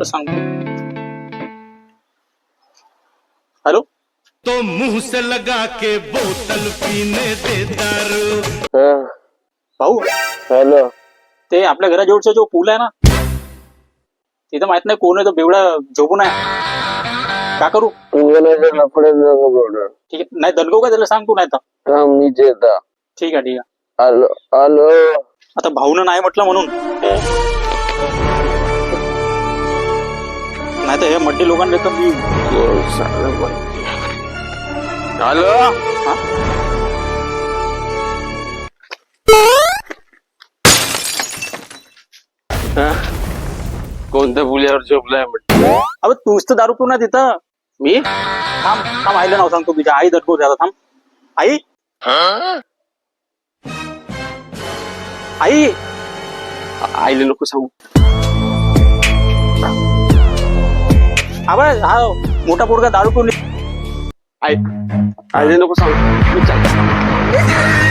भाऊला सांगतो. हॅलो? तो मुंह से लगा के बोतल पीने दे दारू। भाऊ? हॅलो. ते आपल्या घराजवळचा जो पूल आहे ना तिथं माहीत नाही कोण आहे तो बेवडा झोपून आहे. का करू? लफड्यात बोलू ठीक आहे. नाही दणगो का त्याला सांग तू नाही तर. मी येता ठीक आहे ठीक आहे. Hello hello. आता भाऊनं नाही म्हटलं म्हणून. तर हे मड्डी लोकांना तर मी हा? कोणत्या पुलावर झोपलाय म्हटलं अबे तूच तर दारू पिऊ ना तिथं मी? थांब थांब आईला नाव सांगतो तुझ्या आई दटको झाला थांब आई? आई? आईला नको सांगू अबे हा मोठा पोरगा दारू पिऊन ऐक. आईला नको सांग. मी